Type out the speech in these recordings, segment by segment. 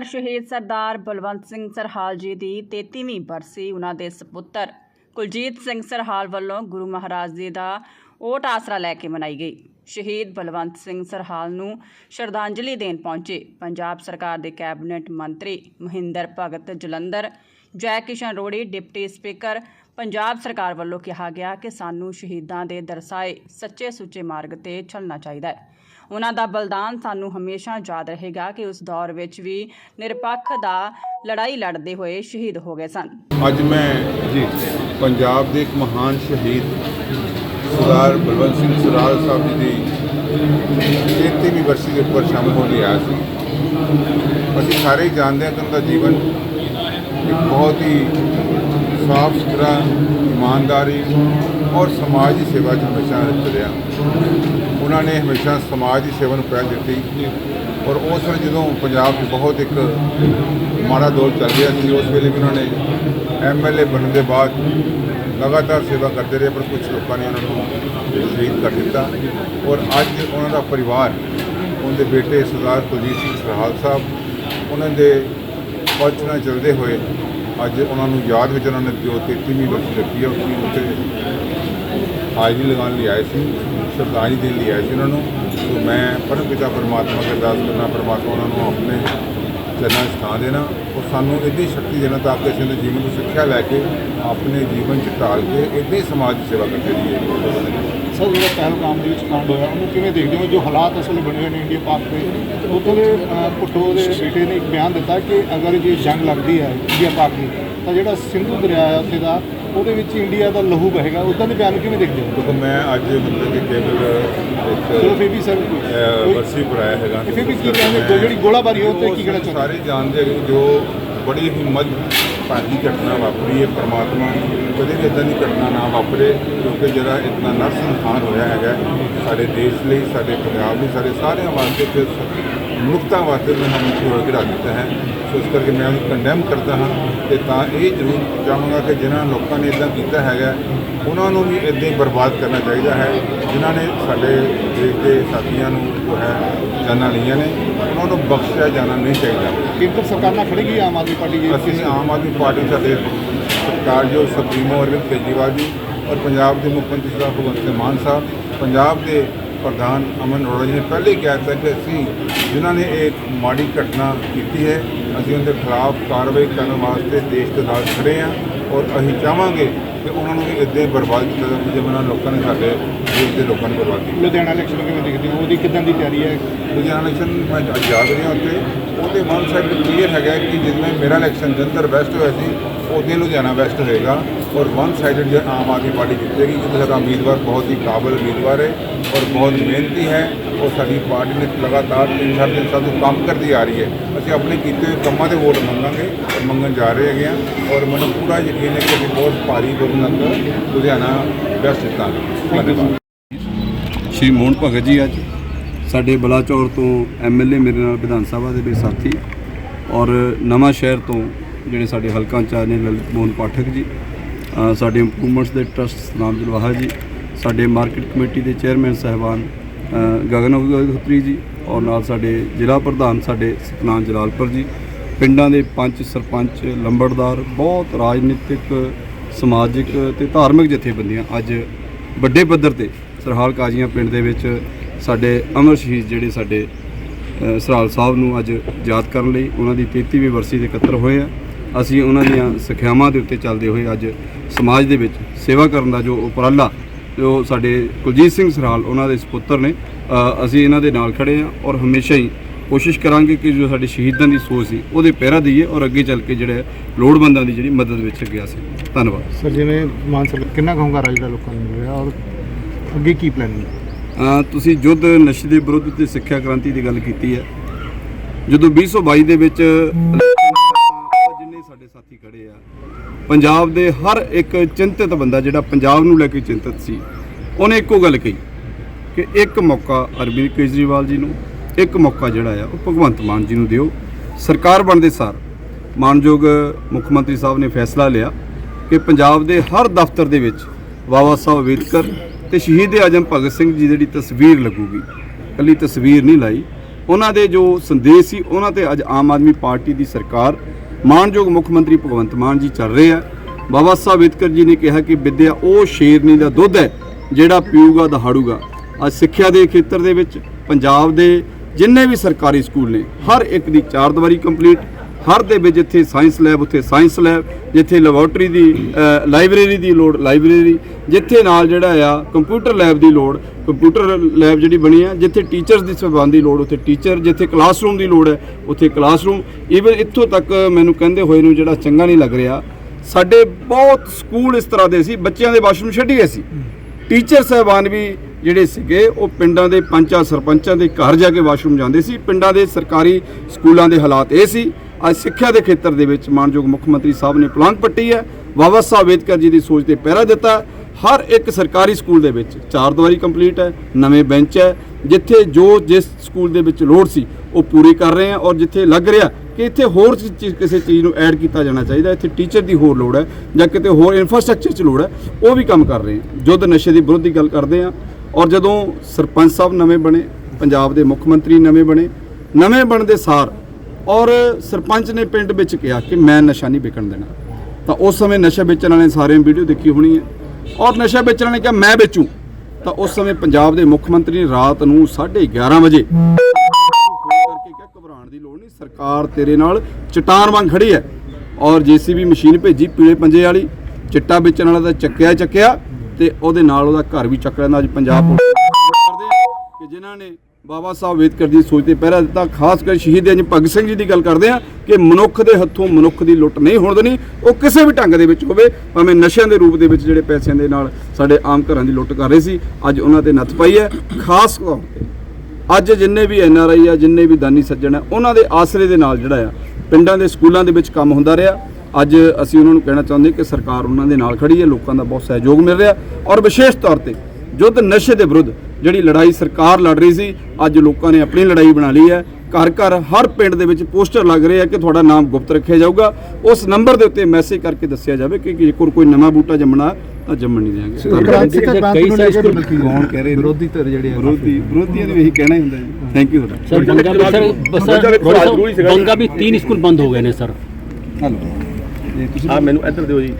ਅਮਰ ਸ਼ਹੀਦ ਸਰਦਾਰ ਬਲਵੰਤ ਸਿੰਘ ਸਰਹਾਲ ਜੀ ਦੀ 33ਵੀਂ ਬਰਸੀ ਉਹਨਾਂ ਦੇ ਸੁਪੁੱਤਰ ਕੁਲਜੀਤ ਸਿੰਘ ਸਰਹਾਲ ਵੱਲੋਂ ਗੁਰੂ ਮਹਾਰਾਜ ਜੀ ਦਾ ਓਟ ਆਸਰਾ ਲੈ ਕੇ ਮਨਾਈ ਗਈ। ਸ਼ਹੀਦ ਬਲਵੰਤ ਸਿੰਘ ਸਰਹਾਲ ਨੂੰ ਸ਼ਰਧਾਂਜਲੀ ਦੇਣ ਪਹੁੰਚੇ ਪੰਜਾਬ ਸਰਕਾਰ ਦੇ ਕੈਬਨਿਟ ਮੰਤਰੀ ਮਹਿੰਦਰ ਭਗਤ ਜਲੰਧਰ, ਜੈ ਕਿਸ਼ਨ ਰੋੜੀ, ਡਿਪਟੀ ਸਪੀਕਰ ਪੰਜਾਬ ਸਰਕਾਰ ਵੱਲੋਂ ਕਿਹਾ ਗਿਆ ਕਿ ਸਾਨੂੰ ਸ਼ਹੀਦਾਂ ਦੇ ਦਰਸਾਏ ਸੱਚੇ ਸੁੱਚੇ ਮਾਰਗ ਤੇ ਚੱਲਣਾ ਚਾਹੀਦਾ ਹੈ। ਉਹਨਾਂ ਦਾ ਬਲਿਦਾਨ ਸਾਨੂੰ ਹਮੇਸ਼ਾ ਯਾਦ ਰਹੇਗਾ ਕਿ ਉਸ ਦੌਰ ਵਿੱਚ ਵੀ ਨਿਰਪੱਖ ਦਾ ਲੜਾਈ ਲੜਦੇ ਹੋਏ ਸ਼ਹੀਦ ਹੋ ਗਏ ਸਨ। ਅੱਜ ਮੈਂ ਜੀ। ਪੰਜਾਬ ਦੇ ਇੱਕ ਮਹਾਨ ਸ਼ਹੀਦ ਸਰਦਾਰ ਬਲਵੰਤ ਸਿੰਘ ਸਰਾਲ ਸਾਹਿਬ ਜੀ ਦੀ 33ਵੀਂ ਬਰਸੀ ਦੇ ਉੱਪਰ ਸ਼ਾਮਲ ਹੋਣ ਲਈ ਆਇਆ ਸੀ। ਅਸੀਂ ਸਾਰੇ ਹੀ ਜਾਣਦੇ ਹਾਂ ਕਿ ਉਹਨਾਂ ਦਾ ਜੀਵਨ ਇੱਕ ਬਹੁਤ ਹੀ ਸਾਫ਼ ਸੁਥਰਾ ਇਮਾਨਦਾਰੀ ਔਰ ਸਮਾਜ ਦੀ ਸੇਵਾ 'ਚ ਹਮੇਸ਼ਾ ਰਿਹਾ। ਉਹਨਾਂ ਨੇ ਹਮੇਸ਼ਾ ਸਮਾਜ ਦੀ ਸੇਵਾ ਨੂੰ ਪਹਿਲ ਦਿੱਤੀ। ਔਰ ਉਸ ਵੇਲੇ ਜਦੋਂ ਪੰਜਾਬ 'ਚ ਬਹੁਤ ਇੱਕ ਮਾੜਾ ਦੌਰ ਚੱਲ ਰਿਹਾ ਸੀ, ਉਸ ਵੇਲੇ ਵੀ ਉਹਨਾਂ ਨੇ ਐਮਐਲਏ ਬਣਨ ਦੇ ਬਾਅਦ ਲਗਾਤਾਰ ਸੇਵਾ ਕਰਦੇ ਰਹੇ, ਪਰ ਕੁਝ ਲੋਕਾਂ ਨੇ ਉਹਨਾਂ ਨੂੰ ਸ਼ਹੀਦ ਕਰ ਦਿੱਤਾ। ਔਰ ਅੱਜ ਉਹਨਾਂ ਦਾ ਪਰਿਵਾਰ ਉਹਨਾਂ ਦੇ ਬੇਟੇ ਸਰਦਾਰ ਕੁਲਜੀਤ ਸਿੰਘ ਸਰਹਾਲ ਸਾਹਿਬ, ਉਹਨਾਂ ਦੇ ਪਹੁੰਚਣਾ ਨਾਲ ਚੱਲਦੇ ਹੋਏ ਅੱਜ ਉਹਨਾਂ ਨੂੰ ਯਾਦ ਵਿੱਚ ਉਹਨਾਂ ਨੇ ਜੋ 33ਵੀਂ ਵਰਸੀ ਰੱਖੀ ਹੈ ਉਸ ਦੀ ਉੱਤੇ ਹਾਜ਼ਰੀ ਲਗਾਉਣ ਲਈ ਆਏ ਸੀ ਸ਼ਰਧਾਂਜਲੀ ਦੇਣ ਲਈ ਆਏ ਸੀ ਉਹਨਾਂ ਨੂੰ। ਸੋ ਮੈਂ ਪਰਮ ਪਿਤਾ ਪਰਮਾਤਮਾ ਅੱਗੇ ਅਰਦਾਸ ਕਰਨਾ ਪਰਮਾਤਮਾ ਉਹਨਾਂ ਨੂੰ ਆਪਣੇ ਚਰਨਾਂ 'ਚ ਥਾਂ ਦੇਣਾ ਔਰ ਸਾਨੂੰ ਇੱਡੀ ਸ਼ਕਤੀ ਦੇਣਾ ਤਾਂ ਕਿ ਅਸੀਂ ਉਹਦੇ ਜੀਵਨ ਤੋਂ ਸਿੱਖਿਆ ਲੈ ਕੇ ਆਪਣੇ ਜੀਵਨ 'ਚ ਢਾਲ ਕੇ ਇੱਦਾਂ ਹੀ ਸਮਾਜ ਦੀ ਸੇਵਾ ਕਰਦੇ ਰਹੀਏ। ਸਰ ਜਿਹੜਾ ਪਹਿਲਗਾਮ ਦੇ ਵਿੱਚ ਕਾਂਡ ਹੋਇਆ ਉਹਨੂੰ ਕਿਵੇਂ ਦੇਖਦੇ ਹੋ? ਜੋ ਹਾਲਾਤ ਅਸਲ ਬਣੇ ਹੋਏ ਨੇ ਇੰਡੀਆ ਪਾਕ ਦੇ ਉੱਥੋਂ ਦੇ ਅਹ, ਭੁੱਟੋ ਦੇ ਬੇਟੇ ਨੇ ਇੱਕ ਬਿਆਨ ਦਿੱਤਾ ਕਿ ਅਗਰ ਜੇ ਜੰਗ ਲੱਗਦੀ ਹੈ ਇੰਡੀਆ ਪਾਕ ਦੀ ਤਾਂ ਜਿਹੜਾ ਸਿੰਧੂ ਦਰਿਆ ਹੈ ਉੱਥੇ ਦਾ ਉਹਦੇ ਵਿੱਚ ਇੰਡੀਆ ਦਾ ਲਹੂ ਬਹੇਗਾ ਉਦਾਂ ਦੇ ਬਿਆਨ ਕਿਵੇਂ ਦੇਖਦੇ ਹੋ? ਕਿਉਂਕਿ ਮੈਂ ਅੱਜ ਮਤਲਬ ਕਿ ਕੇਵਲ ਚਲੋ ਇੱਕ ਫਿਰ ਵੀ ਸਰ ਵਰਸੀ ਪਰ ਆਇਆ ਹੈਗਾ। ਫਿਰ ਵੀ ਕੀ ਕਹਿੰਦੇ ਜਿਹੜੀ ਗੋਲਾਬਾਰੀ ਹੋਈ ਉੱਤੇ ਕੀ ਕਹਿਣਾ ਚਾਹੁੰਦੇ ਸਾਰੇ ਜਾਣਦੇ ਕਿ ਜੋ ਬੜੀ ਹਿੰਮਤ ਭਾਰੀ ਘਟਨਾ ਵਾਪਰੀ ਹੈ ਪ੍ਰਮਾਤਮਾ ਕਦੇ ਵੀ ਇਦਾਂ ਦੀ ਘਟਨਾ ਨਾ ਵਾਪਰੇ ਕਿਉਂਕਿ ਜਿਹੜਾ ਇਤਨਾ ਨਰਸ ਨੁਕਸਾਨ ਹੋਇਆ ਹੈਗਾ ਸਾਡੇ ਦੇਸ਼ ਲਈ ਸਾਡੇ ਪੰਜਾਬ ਲਈ ਸਾਡੇ ਸਾਰਿਆਂ ਵਾਸਤੇ ਤੇ ਮਨੁੱਖਤਾ ਵਾਸਤੇ ਮੈਂ ਹਮੇਸ਼ਾ ਹੋਇਆ ਗਿਰਾ ਦਿੱਤਾ ਹੈ। ਸੋ ਇਸ ਕਰਕੇ ਮੈਂ ਉਹਨੂੰ ਕੰਡੈਮ ਕਰਦਾ ਹਾਂ ਤੇ ਤਾਂ ਇਹ ਜ਼ਰੂਰ ਚਾਹਾਂਗਾ ਕਿ ਜਿਨ੍ਹਾਂ ਲੋਕਾਂ ਨੇ ਇਦਾਂ ਕੀਤਾ ਹੈਗਾ ਉਹਨਾਂ ਨੂੰ ਵੀ ਇਦਾਂ ਹੀ ਬਰਬਾਦ ਕਰਨਾ ਚਾਹੀਦਾ ਹੈ। ਜਿਨ੍ਹਾਂ ਨੇ ਸਾਡੇ ਦੇਸ਼ ਦੇ ਸਾਥੀਆਂ ਨੂੰ ਜੋ ਹੈ ਜਾਨਾਂ ਲਈਆਂ ਨੇ ਉਹਨਾਂ ਨੂੰ ਬਖਸ਼ਿਆ ਜਾਣਾ ਨਹੀਂ ਚਾਹੀਦਾ। ਕੇਂਦਰ ਸਰਕਾਰ ਨਾਲ ਖੜੇਗੀ ਆਮ ਆਦਮੀ ਪਾਰਟੀ ਜੀ ਅਸੀਂ ਆਮ ਆਦਮੀ ਪਾਰਟੀ ਸਾਡੇ ਸਰਕਾਰ ਜੋ ਸੁਪਰੀਮੋ ਅਰਵਿੰਦ ਕੇਜਰੀਵਾਲ ਜੀ ਔਰ ਪੰਜਾਬ ਦੇ ਮੁੱਖ ਮੰਤਰੀ ਸਾਹਿਬ ਭਗਵੰਤ ਸਿੰਘ ਮਾਨ ਸਾਹਿਬ ਪੰਜਾਬ ਦੇ ਪ੍ਰਧਾਨ ਅਮਨ ਅਰੋੜਾ ਜੀ ਨੇ ਪਹਿਲੇ ਕਿਹਾ ਸੀ ਕਿ ਅਸੀਂ ਜਿਨ੍ਹਾਂ ਨੇ ਇਹ ਮਾੜੀ ਘਟਨਾ ਕੀਤੀ ਹੈ, ਅਸੀਂ ਉਹਦੇ ਖਿਲਾਫ ਕਾਰਵਾਈ ਕਰਨ ਵਾਸਤੇ ਦੇਸ਼ ਦੇ ਨਾਲ ਖੜੇ ਹਾਂ। ਔਰ ਅਸੀਂ ਚਾਹਾਂਗੇ ਕਿ ਉਹਨਾਂ ਨੂੰ ਵੀ ਇੱਦਾਂ ਬਰਬਾਦ ਕੀਤਾ ਜਾਵੇ ਜਿਵੇਂ ਉਹਨਾਂ ਲੋਕਾਂ ਨੇ ਸਾਡੇ ਦੇਸ਼ ਦੇ ਲੋਕਾਂ ਨੂੰ ਬਰਬਾਦ ਕੀਤਾ। ਲੁਧਿਆਣਾ ਇਲੈਕਸ਼ਨ ਕਿਵੇਂ ਦੇਖਦੇ ਹੋ? ਉਹਦੀ ਕਿਦਾਂ ਦੀ ਤਿਆਰੀ ਹੈ? ਲੁਧਿਆਣਾ ਇਲੈਕਸ਼ਨ ਮੈਂ ਯਾਦ ਰਿਹਾ ਉੱਥੇ। ਉਹਦੇ ਵਨ ਸਾਈਡ ਕਲੀਅਰ ਹੈਗਾ ਕਿ ਜਿਵੇਂ ਮੇਰਾ ਇਲੈਕਸ਼ਨ ਜਲੰਧਰ ਵੈਸਟ ਹੋਇਆ ਸੀ ਉਹਦੇ ਲੁਧਿਆਣਾ ਵੈਸਟ ਹੋਏਗਾ ਔਰ ਵਨ ਸਾਈਡਡ ਜੋ ਆਮ ਆਦਮੀ ਪਾਰਟੀ ਜਿੱਤੇਗੀ ਕਿਉਂਕਿ ਸਾਡਾ ਉਮੀਦਵਾਰ ਬਹੁਤ ਹੀ ਕਾਬਲ ਉਮੀਦਵਾਰ ਹੈ ਔਰ ਬਹੁਤ ਮਿਹਨਤੀ ਹੈ। ਔਰ ਸਾਡੀ ਪਾਰਟੀ ਨੇ ਲਗਾਤਾਰ ਤਿੰਨ ਚਾਰ ਦਿਨ ਤੋਂ ਕੰਮ ਕਰਦੀ ਆ ਰਹੀ ਹੈ। ਅਸੀਂ ਆਪਣੇ ਕੀਤੇ ਕੰਮਾਂ ਦੇ ਵੋਟ ਮੰਗਾਂਗੇ ਔਰ ਮੰਗਣ ਜਾ ਰਹੇ ਹੈਗੇ ਹਾਂ। ਔਰ ਮੈਨੂੰ ਪੂਰਾ ਯਕੀਨ ਹੈ ਕਿ ਅਸੀਂ ਬਹੁਤ ਭਾਰੀ ਵੋਟ ਨਾਲ ਲੁਧਿਆਣਾ ਸ਼੍ਰੀ ਮੋਹਨ ਭਗਤ ਜੀ, ਅੱਜ ਸਾਡੇ ਬਲਾਚੌਰ ਤੋਂ ਐਮਐਲਏ ਮੇਰੇ ਨਾਲ ਵਿਧਾਨ ਸਭਾ ਦੇ ਵਿੱਚ ਸਾਥੀ ਔਰ ਨਵਾਂ ਸ਼ਹਿਰ ਤੋਂ ਜਿਹੜੇ ਸਾਡੇ ਹਲਕਾ ਇੰਚਾਰਜ ਨੇ ਲਲਿਤ ਮੋਹਨ ਪਾਠਕ ਜੀ ਸਾਡੇ ਇੰਪਰੂਵਮੈਂਟਸ ਦੇ ਟਰਸਟ ਸਨਾਮ ਜਲਵਾਹਾ ਜੀ, ਸਾਡੇ ਮਾਰਕੀਟ ਕਮੇਟੀ ਦੇ ਚੇਅਰਮੈਨ ਸਾਹਿਬਾਨ ਗਗਨ ਅਗੋਤਰੀ ਜੀ ਔਰ ਨਾਲ ਸਾਡੇ ਜ਼ਿਲ੍ਹਾ ਪ੍ਰਧਾਨ ਸਾਡੇ ਸਤਨਾਮ ਜਲਾਲਪੁਰ ਜੀ ਪਿੰਡਾਂ ਦੇ ਪੰਚ ਸਰਪੰਚ, ਲੰਬੜਦਾਰ, ਬਹੁਤ ਰਾਜਨੀਤਿਕ, ਸਮਾਜਿਕ ਤੇ ਧਾਰਮਿਕ ਜਥੇਬੰਦੀਆਂ ਅੱਜ ਵੱਡੇ ਪੱਧਰ ਤੇ ਸਰਹਾਲ ਕਾਜੀਆਂ ਪਿੰਡ ਦੇ ਵਿੱਚ ਸਾਡੇ ਅਮਰ ਸ਼ਹੀਦ ਜਿਹੜੇ ਸਾਡੇ ਸਰਹਾਲ ਸਾਹਿਬ ਨੂੰ ਅੱਜ ਯਾਦ ਕਰਨ ਲਈ ਉਹਨਾਂ ਦੀ 33ਵੀਂ ਵਰਸੀ ਦੇ ਇਕੱਤਰ ਹੋਏ ਆ। ਅਸੀਂ ਉਹਨਾਂ ਦੀਆਂ ਸਿੱਖਿਆਵਾਂ ਦੇ ਉੱਤੇ ਚੱਲਦੇ ਹੋਏ ਅੱਜ ਸਮਾਜ ਦੇ ਵਿੱਚ ਸੇਵਾ ਕਰਨ ਦਾ ਜੋ ਉਪਰਾਲਾ, ਜੋ ਸਾਡੇ ਕੁਲਜੀਤ ਸਿੰਘ ਸਰਹਾਲ ਉਹਨਾਂ ਦੇ ਸੁਪੁੱਤਰ ਨੇ ਅਸੀਂ ਇਹਨਾਂ ਦੇ ਨਾਲ ਖੜੇ ਆ ਔਰ ਹਮੇਸ਼ਾ ਹੀ ਕੋਸ਼ਿਸ਼ ਕਰਾਂਗੇ ਕਿ ਜੋ ਸਾਡੇ ਸ਼ਹੀਦਾਂ ਦੀ ਸੋਚ ਸੀ ਉਹਦੇ ਪਹਿਰਾ ਦਈਏ ਔਰ ਅੱਗੇ ਚੱਲ ਕੇ ਜਿਹੜੇ ਲੋੜਵੰਦਾਂ ਦੀ ਜਿਹੜੀ ਮਦਦ ਵਿੱਚ ਅੱਗੇ ਆ ਸਕੇ। ਧੰਨਵਾਦ। ਸਰ ਜਿਵੇਂ ਮਾਨ ਸਾਹਿਬ ਕਿੰਨਾ ਕਹੂੰਗਾ ਰਾਜ ਦਾ ਲੋਕਾਂ ਨੂੰ ਮਿਲ ਰਿਹਾ ਔਰ ਅੱਗੇ ਕੀ ਪਲਾਨਿੰਗ ਤੁਸੀਂ ਯੁੱਧ ਨਸ਼ੇ ਦੇ ਵਿਰੁੱਧ ਤੇ ਸਿੱਖਿਆ ਕ੍ਰਾਂਤੀ ਦੀ ਗੱਲ ਕੀਤੀ ਹੈ। ਜਦੋਂ 2022 ਦੇ ਵਿੱਚ ਜਿੰਨੇ ਸਾਡੇ ਸਾਥੀ ਖੜੇ ਆ ਪੰਜਾਬ ਦੇ ਹਰ ਇੱਕ ਚਿੰਤਿਤ ਬੰਦਾ ਜਿਹੜਾ ਪੰਜਾਬ ਨੂੰ ਲੈ ਕੇ ਚਿੰਤਿਤ ਸੀ ਉਹਨੇ ਇੱਕੋ ਗੱਲ ਕਹੀ ਕਿ ਇੱਕ ਮੌਕਾ ਅਰਵਿੰਦ ਕੇਜਰੀਵਾਲ ਜੀ ਨੂੰ ਇੱਕ ਮੌਕਾ ਜਿਹੜਾ ਆ, ਉਹ ਭਗਵੰਤ ਮਾਨ ਜੀ ਨੂੰ ਦਿਓ। ਸਰਕਾਰ ਬਣਦੇ ਸਾਰ ਮਾਨਯੋਗ ਮੁੱਖ ਮੰਤਰੀ ਸਾਹਿਬ ਨੇ ਫੈਸਲਾ ਲਿਆ ਕਿ ਪੰਜਾਬ ਦੇ ਹਰ ਦਫ਼ਤਰ ਦੇ ਵਿੱਚ ਬਾਬਾ ਸਾਹਿਬ ਅੰਬੇਦਕਰ ਤੇ ਸ਼ਹੀਦ ਆਜਮ ਭਗਤ ਸਿੰਘ ਜੀ ਦੀ ਜਿਹੜੀ ਤਸਵੀਰ ਲੱਗੂਗੀ ਕੱਲੀ ਤਸਵੀਰ ਨਹੀਂ ਲਾਈ, ਉਹਨਾਂ ਦੇ ਜੋ ਸੰਦੇਸ਼ ਸੀ, ਉਹਨਾਂ ਤੇ ਅੱਜ ਆਮ ਆਦਮੀ ਪਾਰਟੀ ਦੀ ਸਰਕਾਰ, ਮਾਨਯੋਗ ਮੁੱਖ ਮੰਤਰੀ ਭਗਵੰਤ ਮਾਨ ਜੀ ਚੱਲ ਰਹੇ ਆ। ਬਾਬਾ ਸਾਹਿਬ ਅੰਬੇਦਕਰ ਜੀ ਨੇ ਕਿਹਾ ਕਿ ਵਿਦਿਆ ਉਹ ਸ਼ੇਰਨੀ ਦਾ ਦੁੱਧ ਹੈ ਜਿਹੜਾ ਪੀਊਗਾ, ਦਹਾੜੂਗਾ। ਅੱਜ ਸਿੱਖਿਆ ਦੇ ਖੇਤਰ ਦੇ ਵਿੱਚ, ਪੰਜਾਬ ਦੇ ਜਿੰਨੇ ਵੀ ਸਰਕਾਰੀ ਸਕੂਲ ਨੇ ਹਰ ਇੱਕ ਦੀ ਚਾਰ ਦੀਵਾਰੀ ਕੰਪਲੀਟ ਹਰ ਦੇ ਵਿੱਚ ਜਿੱਥੇ ਸਾਇੰਸ ਲੈਬ ਉੱਥੇ ਸਾਇੰਸ ਲੈਬ ਜਿੱਥੇ ਲੈਬੋਰਟਰੀ ਦੀ ਲਾਇਬ੍ਰੇਰੀ ਦੀ ਲੋੜ ਲਾਇਬ੍ਰੇਰੀ ਜਿੱਥੇ ਨਾਲ ਜਿਹੜਾ ਆ ਕੰਪਿਊਟਰ ਲੈਬ ਦੀ ਲੋੜ ਕੰਪਿਊਟਰ ਲੈਬ ਜਿਹੜੀ ਬਣੀ ਆ ਜਿੱਥੇ ਟੀਚਰਸ ਦੀ ਸੇਵਾਵਾਂ ਦੀ ਲੋੜ ਉੱਥੇ ਟੀਚਰ ਜਿੱਥੇ ਕਲਾਸਰੂਮ ਦੀ ਲੋੜ ਹੈ ਉੱਥੇ ਕਲਾਸਰੂਮ ਈਵਨ ਇੱਥੋਂ ਤੱਕ ਮੈਨੂੰ ਕਹਿੰਦੇ ਹੋਏ ਨੂੰ ਜਿਹੜਾ ਚੰਗਾ ਨਹੀਂ ਲੱਗ ਰਿਹਾ ਸਾਡੇ ਬਹੁਤ ਸਕੂਲ ਇਸ ਤਰ੍ਹਾਂ ਦੇ ਸੀ ਬੱਚਿਆਂ ਦੇ ਵਾਸ਼ਰੂਮ ਛੱਡੀ ਗਏ ਸੀ। ਟੀਚਰ ਸਾਹਿਬਾਨ ਵੀ ਜਿਹੜੇ ਸੀਗੇ, ਉਹ ਪਿੰਡਾਂ ਦੇ ਪੰਚਾਂ ਸਰਪੰਚਾਂ ਦੇ ਘਰ ਜਾ ਕੇ ਵਾਸ਼ਰੂਮ ਜਾਂਦੇ ਸੀ। ਪਿੰਡਾਂ ਦੇ ਸਰਕਾਰੀ ਸਕੂਲਾਂ ਦੇ ਹਾਲਾਤ ਇਹ ਸੀ। ਅੱਜ ਸਿੱਖਿਆ ਦੇ ਖੇਤਰ ਦੇ ਵਿੱਚ ਮਾਨਯੋਗ ਮੁੱਖ ਮੰਤਰੀ ਸਾਹਿਬ ਨੇ ਪਲਾਂਗ ਪੱਟੀ ਹੈ। ਬਾਬਾ ਸਾਹਿਬ ਅੰਬੇਦਕਰ ਜੀ ਦੀ ਸੋਚ ਤੇ ਪਹਿਰਾ ਦਿੱਤਾ। ਹਰ ਇੱਕ ਸਰਕਾਰੀ ਸਕੂਲ ਦੇ ਵਿੱਚ ਚਾਰ ਦੀਵਾਰੀ ਕੰਪਲੀਟ ਹੈ, ਨਵੇਂ ਬੈਂਚ ਹੈ। ਜਿੱਥੇ ਜੋ ਜਿਸ ਸਕੂਲ ਦੇ ਵਿੱਚ ਲੋੜ ਸੀ, ਉਹ ਪੂਰੀ ਕਰ ਰਹੇ ਆ ਔਰ ਜਿੱਥੇ ਲੱਗ ਰਿਹਾ ਕਿ ਇੱਥੇ ਹੋਰ ਚੀਜ਼- ਕਿਸੇ ਚੀਜ਼ ਨੂੰ ਐਡ ਕੀਤਾ ਜਾਣਾ ਚਾਹੀਦਾ। ਇੱਥੇ ਟੀਚਰ ਦੀ ਹੋਰ ਲੋੜ ਹੈ ਜਾਂ ਕਿਤੇ ਹੋਰ ਇਨਫਰਾਸਟ੍ਰਕਚਰ 'ਚ ਲੋੜ ਹੈ, ਉਹ ਵੀ ਕੰਮ ਕਰ ਰਹੇ ਆ ਜੁੱਧ ਨਸ਼ੇ ਦੀ ਵਿਰੋਧ ਦੀ ਗੱਲ ਕਰਦੇ ਆ ਔਰ ਜਦੋਂ ਸਰਪੰਚ ਸਾਹਿਬ ਨਵੇਂ ਬਣੇ, ਪੰਜਾਬ ਦੇ ਮੁੱਖ ਮੰਤਰੀ ਨਵੇਂ ਬਣੇ, ਨਵੇਂ ਬਣਦੇ ਸਾਰ ਔਰ ਸਰਪੰਚ ਨੇ ਪਿੰਡ ਵਿੱਚ ਕਿਹਾ ਕਿ ਮੈਂ ਨਸ਼ਾ ਨਹੀਂ ਵਿਕਣ ਦੇਣਾ। ਤਾਂ ਉਸ ਸਮੇਂ ਨਸ਼ਾ ਵੇਚਣ ਵਾਲੇ ਸਾਰਿਆਂ ਵੀਡੀਓ ਦੇਖੀ ਹੋਣੀ ਹੈ। ਔਰ ਨਸ਼ਾ ਵੇਚਣ ਵਾਲੇ ਕਿਹਾ, ਮੈਂ ਵੇਚੂੰ। ਤਾਂ ਉਸ ਸਮੇਂ ਪੰਜਾਬ ਦੇ ਮੁੱਖ ਮੰਤਰੀ ਨੇ ਰਾਤ ਨੂੰ 11:30 ਵਜੇ ਘਬਰਾਉਣ ਦੀ ਲੋੜ ਨਹੀਂ, ਸਰਕਾਰ ਤੇਰੇ ਨਾਲ ਚਟਾਨ ਵਾਂਗ ਖੜੀ ਹੈ। ਔਰ ਜੀਸੀਬੀ ਮਸ਼ੀਨ ਭੇਜੀ ਪੀਲੇ ਪੰਜੇ ਵਾਲੀ, ਚਿੱਟਾ ਵੇਚਣ ਵਾਲਾ ਤਾਂ ਚੱਕਿਆ ਹੀ ਚੱਕਿਆ ਤੇ ਉਹਦੇ ਨਾਲ ਉਹਦਾ ਘਰ ਵੀ ਚੱਕ ਲੈਂਦਾ। ਅੱਜ ਪੰਜਾਬ ਪੁਲਿਸ ਕਰਦੇ ਆ ਕਿ ਜਿਨ੍ਹਾਂ ਨੇ ਬਾਬਾ ਸਾਹਿਬ ਅੰਬੇਦਕਰ ਦੀ ਸੋਚ ਤੇ ਪਹਿਰਾ ਦਿੱਤਾ। ਖਾਸ ਕਰ ਸ਼ਹੀਦ ਅੰਜ ਭਗਤ ਸਿੰਘ ਜੀ ਦੀ ਗੱਲ ਕਰਦੇ ਆ ਕਿ ਮਨੁੱਖ ਦੇ ਹੱਥੋਂ ਮਨੁੱਖ ਦੀ ਲੁੱਟ ਨਹੀਂ ਹੋਣ ਦੇਣੀ। ਉਹ ਕਿਸੇ ਵੀ ਢੰਗ ਦੇ ਵਿੱਚ ਹੋਵੇ, ਭਾਵੇਂ ਨਸ਼ਿਆਂ ਦੇ ਰੂਪ ਦੇ ਵਿੱਚ ਜਿਹੜੇ ਪੈਸਿਆਂ ਦੇ ਨਾਲ ਸਾਡੇ ਆਮ ਘਰਾਂ ਦੀ ਲੁੱਟ ਕਰ ਰਹੇ ਸੀ, ਅੱਜ ਉਹਨਾਂ ਤੇ ਨੱਥ ਪਾਈ ਹੈ। ਖਾਸ ਤੌਰ ਤੇ ਅੱਜ ਜਿੰਨੇ ਵੀ ਐਨ ਆਰ ਆਈ ਆ, ਜਿੰਨੇ ਵੀ ਦਾਨੀ ਸੱਜਣ ਆ, ਉਹਨਾਂ ਦੇ ਆਸਰੇ ਦੇ ਨਾਲ ਜਿਹੜਾ ਆ, ਪਿੰਡਾਂ ਦੇ ਸਕੂਲਾਂ ਦੇ ਵਿੱਚ ਕੰਮ ਹੁੰਦਾ ਰਿਹਾ। ਅੱਜ ਅਸੀਂ ਉਹਨਾਂ ਨੂੰ ਕਹਿਣਾ ਚਾਹੁੰਦੇ ਕਿ ਸਰਕਾਰ ਉਹਨਾਂ ਦੇ ਨਾਲ ਖੜੀ ਹੈ ਲੋਕਾਂ ਦਾ ਬਹੁਤ ਸਹਿਯੋਗ ਮਿਲ ਰਿਹਾ ਔਰ ਵਿਸ਼ੇਸ਼ ਤੌਰ ਤੇ ਜੁੱਧ ਨਸ਼ੇ ਦੇ ਵਿਰੁੱਧ ਜਿਹੜੀ ਲੜਾਈ ਸਰਕਾਰ ਲੜ ਰਹੀ ਸੀ ਅੱਜ ਲੋਕਾਂ ਨੇ ਆਪਣੀ ਲੜਾਈ ਬਣਾ ਲਈ ਹੈ। ਘਰ ਘਰ ਹਰ ਪਿੰਡ ਦੇ ਵਿੱਚ ਪੋਸਟਰ ਲੱਗ ਰਹੇ ਆ ਕਿ ਤੁਹਾਡਾ ਨਾਮ ਗੁਪਤ ਰੱਖਿਆ ਜਾਊਗਾ। ਉਸ ਨੰਬਰ ਦੇ ਉੱਤੇ ਮੈਸੇਜ ਕਰਕੇ ਦੱਸਿਆ ਜਾਵੇ ਕਿ ਜੇਕਰ ਕੋਈ ਨਵਾਂ ਬੂਟਾ ਜੰਮਣਾ ਤਾਂ ਜੰਮਣ ਨਹੀਂ ਦੇਵਾਂਗੇ ਕਈ ਸਾਰੇ ਸਕੂਲ ਕਹਿ ਰਹੇ ਵਿਰੋਧੀ ਧਿਰ ਜਿਹੜੇ ਵਿਰੋਧੀ ਵਿਰੋਧੀਆਂ ਦੇ ਇਹੀ ਕਹਿਣਾ ਹੁੰਦਾ ਜੀ ਥੈਂਕ ਯੂ ਸਰ ਬੰਗਾ ਵੀ ਸਰ ਸਕੂਲ ਬੰਦ ਹੋ ਗਏ ਨੇ ਸਰ। ਹਲੋ। ਆ ਮੈਨੂੰ ਇੱਧਰ ਦਿਓ ਜੀ।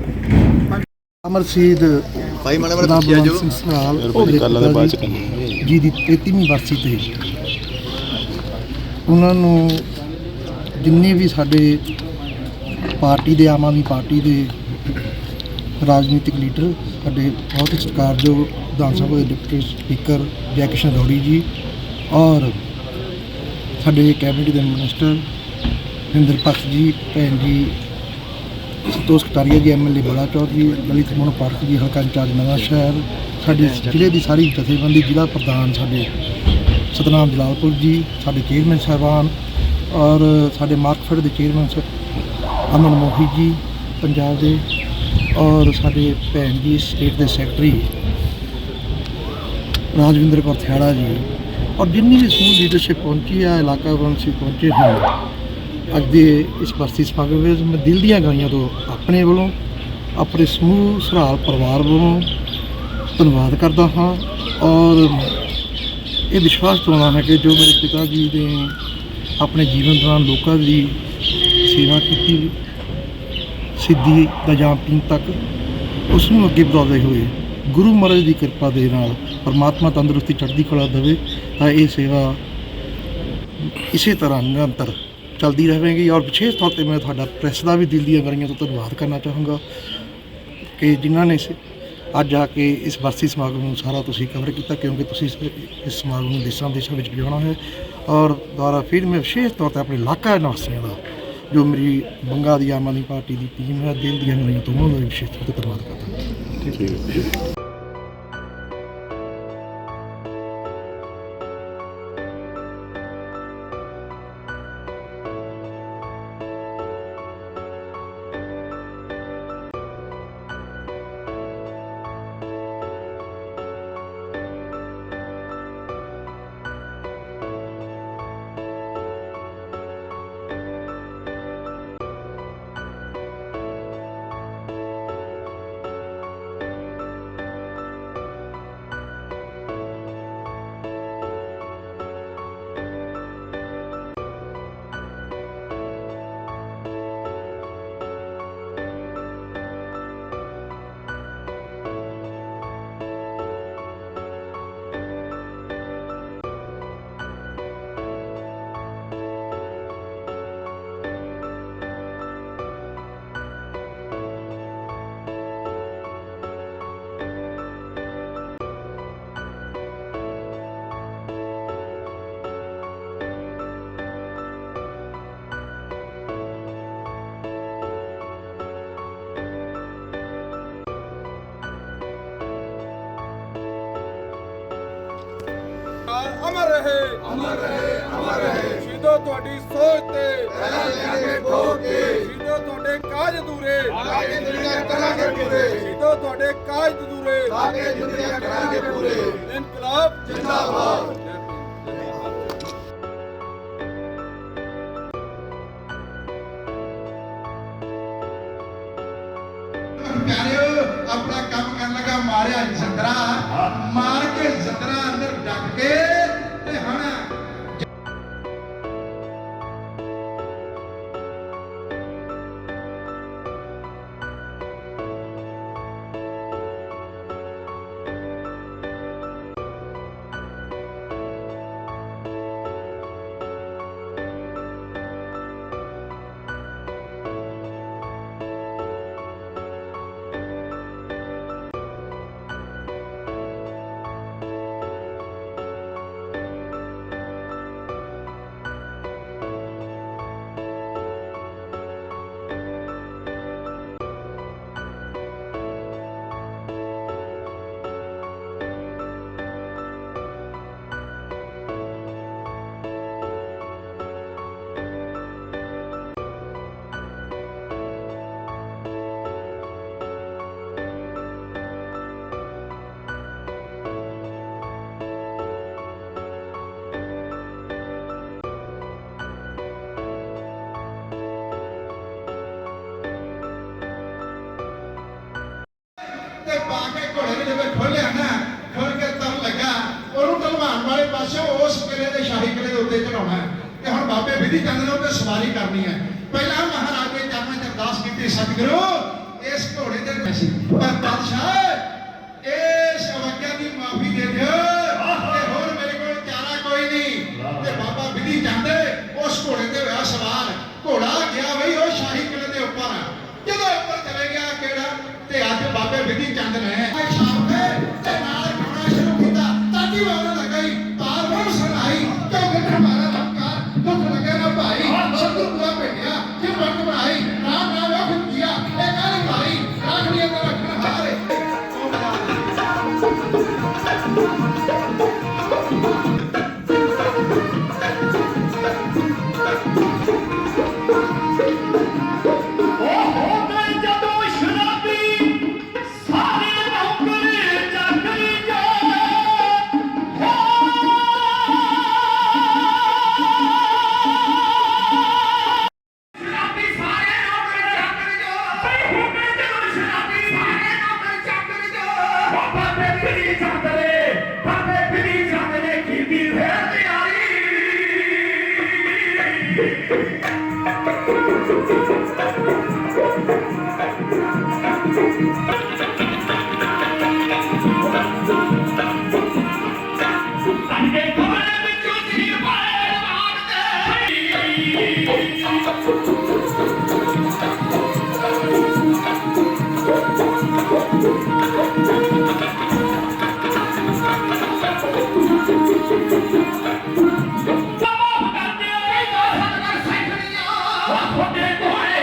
ਅਮਰ ਸ਼ਹੀਦ ਭਾਈ ਮਾੜਾ ਮਾੜਾ ਦੱਸਿਆ ਜੋ ਗੱਲਾਂ ਦੇ ਬਾਅਦ ਚ ਜੀ ਦੀ 33ਵੀਂ ਬਰਸੀ ਤੇ। ਉਹਨਾਂ ਨੂੰ ਜਿੰਨੇ ਵੀ ਸਾਡੇ ਪਾਰਟੀ ਦੇ ਆਮ ਆਦਮੀ ਪਾਰਟੀ ਦੇ ਰਾਜਨੀਤਿਕ ਲੀਡਰ ਸਾਡੇ ਬਹੁਤ ਹੀ ਸਤਿਕਾਰਯੋਗ ਵਿਧਾਨ ਸਭਾ ਦੇ ਡਿਪਟੀ ਸਪੀਕਰ ਜੈ ਕਿਸ਼ਨ ਰੌੜੀ ਜੀ ਔਰ ਸਾਡੇ ਕੈਬਨਿਟ ਦੇ ਮਿਨਿਸਟਰ ਹਿੰਦਰ ਭਗਤ ਜੀ ਭੈਣ ਜੀ ਸੰਤੋਸ਼ ਕਟਾਰੀਆ ਜੀ ਐਮਐਲਏ ਬਲਾਚੌਰ ਜੀ ਲਲਿਤ ਮੋਹਨ ਪਾਰਕ ਜੀ ਹਲਕਾ ਇੰਚਾਰਜ ਨਵਾਂ ਸ਼ਹਿਰ। ਸਾਡੇ ਜ਼ਿਲ੍ਹੇ ਦੀ ਸਾਰੀ ਜਥੇਬੰਦੀ ਜ਼ਿਲ੍ਹਾ ਪ੍ਰਧਾਨ ਸਾਡੇ ਸਤਨਾਮ ਜਲਾਲਪੁਰ ਜੀ ਸਾਡੇ ਚੇਅਰਮੈਨ ਸਾਹਿਬਾਨ ਔਰ ਸਾਡੇ ਮਾਰਕਫੈਡ ਦੇ ਚੇਅਰਮੈਨ ਸਾਹਿਬ ਅਮਨ ਮੋਹੀ ਜੀ ਪੰਜਾਬ ਦੇ ਔਰ ਸਾਡੇ ਭੈਣ ਜੀ ਸਟੇਟ ਦੇ ਸੈਕਟਰੀ ਰਾਜਵਿੰਦਰ ਕੌਰ ਥਿਆੜਾ ਜੀ। ਔਰ ਜਿੰਨੀ ਵੀ ਸਮੂਹ ਲੀਡਰਸ਼ਿਪ ਪਹੁੰਚੀ ਆ ਇਲਾਕਾ ਵੰਸੀ ਪਹੁੰਚੇ ਹਨ ਅੱਜ ਦੇ ਇਸ ਬਰਸੀ ਸਮਾਗਮ ਵਿੱਚ ਮੈਂ ਦਿਲ ਦੀਆਂ ਗਾਈਆਂ ਤੋਂ ਆਪਣੇ ਵੱਲੋਂ, ਆਪਣੇ ਸਮੂਹ ਸਰਾਲ ਪਰਿਵਾਰ ਵੱਲੋਂ ਧੰਨਵਾਦ ਕਰਦਾ ਹਾਂ ਔਰ ਇਹ ਵਿਸ਼ਵਾਸ ਦਿਵਾਉਣਾ ਹੈ ਕਿ ਜੋ ਮੇਰੇ ਪਿਤਾ ਜੀ ਨੇ ਆਪਣੇ ਜੀਵਨ ਦੌਰਾਨ ਲੋਕਾਂ ਦੀ ਸੇਵਾ ਕੀਤੀ, ਸਿੱਧੀ ਦਾ ਜਾਮ ਤੱਕ, ਉਸ ਨੂੰ ਅੱਗੇ ਵਧਾਉਂਦੇ ਹੋਏ ਗੁਰੂ ਮਹਾਰਾਜ ਦੀ ਕਿਰਪਾ ਦੇ ਨਾਲ ਪਰਮਾਤਮਾ ਤੰਦਰੁਸਤੀ ਚੜ੍ਹਦੀ ਕਲਾ ਦੇਵੇ ਤਾਂ ਇਹ ਸੇਵਾ ਇਸੇ ਤਰ੍ਹਾਂ ਨਿਰੰਤਰ ਚਲਦੀ ਰਹੇਗੀ ਔਰ ਵਿਸ਼ੇਸ਼ ਤੌਰ ਤੇ ਮੈਂ ਤੁਹਾਡਾ ਪ੍ਰੈਸ ਦਾ ਵੀ ਦਿਲ ਦੀਆਂ ਗਰੀਆਂ ਤੋਂ ਧੰਨਵਾਦ ਕਰਨਾ ਚਾਹੂੰਗਾ ਕਿ ਜਿਨ੍ਹਾਂ ਨੇ ਇਸ- ਅੱਜ ਆ ਕੇ ਇਸ ਵਰਸੀ ਸਮਾਗਮ ਨੂੰ ਸਾਰਾ ਤੁਸੀਂ ਕਵਰ ਕੀਤਾ, ਕਿਉਂਕਿ ਤੁਸੀਂ ਇਸ- ਸਮਾਗਮ ਨੂੰ ਦੇਸ਼ਾਂ ਦੇਸ਼ਾਂ ਵਿੱਚ ਲਿਜਾਉਣਾ ਹੈ ਔਰ ਦੁਆਰਾ ਫਿਰ ਮੈਂ ਵਿਸ਼ੇਸ਼ ਤੌਰ ਤੇ ਆਪਣੇ ਇਲਾਕਾ ਨਿਵਾਸੀਆਂ ਦਾ, ਜੋ ਮੇਰੀ ਬੰਗਾ ਦੀ ਆਮ ਆਦਮੀ ਪਾਰਟੀ ਦੀ ਟੀਮ ਹੈ, ਦਿਲ ਦੀਆਂ ਗਰੀਆਂ ਤੋਂ ਉਹਨਾਂ ਦਾ ਵੀ ਵਿਸ਼ੇਸ਼ ਤੌਰ ਤੇ ਧੰਨਵਾਦ ਕਰਦਾ ਠੀਕ ਹੈ। ਅਮਰ ਰਹੇ। ਅਮਰ ਰਹੇ ਅਮਰ ਰਹੇ। ਸ਼ਹੀਦੋ ਤੁਹਾਡੀ ਸੋਚ ਤੇ ਪਹਿਲਾਂ ਲਿਆਂਗੇ ਭੋਗੇ ਸ਼ਹੀਦੋ ਤੁਹਾਡੇ ਕਾਜ ਦੂਰੇ ਸਾਡੀ ਦੁਨੀਆ ਕਰਾਂਗੇ ਪੂਰੇ। ਸ਼ਹੀਦੋ ਤੁਹਾਡੇ ਕਾਜ ਦੂਰੇ ਸਾਡੀ ਦੁਨੀਆ ਕਰਾਂਗੇ ਤੇ ਪਾ ਕੇ ਘੋੜੇ ਨੇ ਜਿਵੇਂ ਖੋਲਿਆ ਨਾ ਖੋਲ ਕੇ ਤਰ ਲੱਗਾ। ਉਹਨੂੰ ਤਲਵਾਨ ਵਾਲੇ ਪਾਸੇ ਉਸ ਕਿਲੇ ਦੇ ਸ਼ਾਹੀ ਕਿਲੇ ਦੇ ਉੱਤੇ ਚੜਾਉਣਾ ਤੇ ਹੁਣ ਬਾਬੇ ਵਿਧੀ ਚੰਦ ਨੇ ਉੱਤੇ ਸਵਾਰੀ ਕਰਨੀ ਹੈ। ਪਹਿਲਾਂ ਮਹਾਰਾਜ ਨੇ ਚਰਨਾਂ 'ਚ ਅਰਦਾਸ ਕੀਤੀ, ਸਤਿਗੁਰੂ, ਇਸ ਘੋੜੇ ਦੇ ਪਰ ਬਾਦਸ਼ਾਹ Hey, boy!